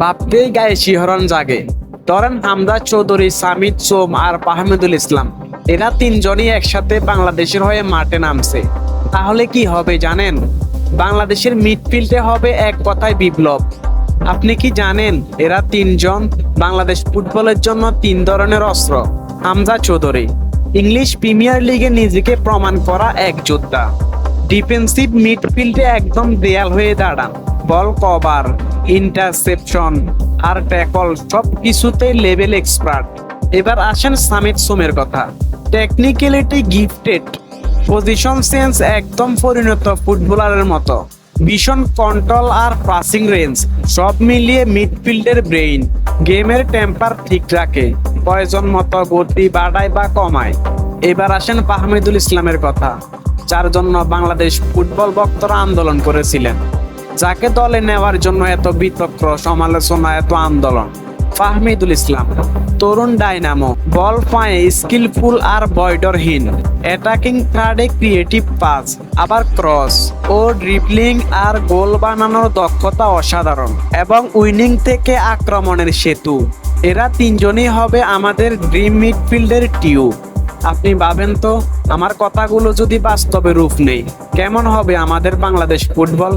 ভাবতেই গায়ে শিহরণ জাগে। ধরেন হামদা চৌধুরী, সামিদ সোম আর মাহমুদুল ইসলাম, এরা তিনজনই একসাথে বাংলাদেশের হয়ে মাঠে নামছে। তাহলে কি হবে জানেন? বাংলাদেশের মিডফিল্ডে হবে এক কথায় বিপ্লব। আপনি কি জানেন, এরা তিনজন বাংলাদেশ ফুটবলের জন্য তিন ধরনের অস্ত্র, হামজা চৌধুরী। ইংলিশ প্রিমিয়ার লিগে নিজেকে প্রমাণ করা এক যোদ্ধা। ডিফেন্সিভ মিডফিল্ডে একদম দেয়াল হয়ে দাঁড়ান। বল, কভার ইন্টারসেপশন আর ট্যাকল সব কিছুতেই লেভেল এক্সপার্ট এবার আসেন সামিত সোমের কথা। টেকনিক্যালিটি গিফটেড পজিশন সেন্স একদম পরিণত ফুটবলারের মতো। ভীষণ কন্ট্রোল আর পাসিং রেঞ্জ সব মিলিয়ে মিডফিল্ডের ব্রেইন গেমের টেম্পার ঠিক রাখে। প্রয়োজন মতো গতি বাড়ায় বা কমায়। এবার আসেন ফাহমিদুল ইসলামের কথা। যার জন্য বাংলাদেশ ফুটবল ভক্তরা আন্দোলন করেছিলেন। যাকে দলে নেওয়ার জন্য এত বিতক্র, সমালোচনা, এত আন্দোলন? ফাহমিদুল ইসলাম, তরুণ ডাইনামো, বল পায়ে স্কিলফুল আর বয়ডরহীন অ্যাটাকিং থার্ডে ক্রিয়েটিভ পাস, আবার ক্রস ও ড্রিবলিং আর গোল বানানোর দক্ষতা অসাধারণ এবং উইনিং থেকে আক্রমণের সেতু। এরা তিনজনই হবে আমাদের ড্রিম মিডফিল্ডের টিউ। আপনি ভাবেন তো, আমার কথাগুলো যদি বাস্তবে রূপ নেই, কেমন হবে আমাদের বাংলাদেশ ফুটবল?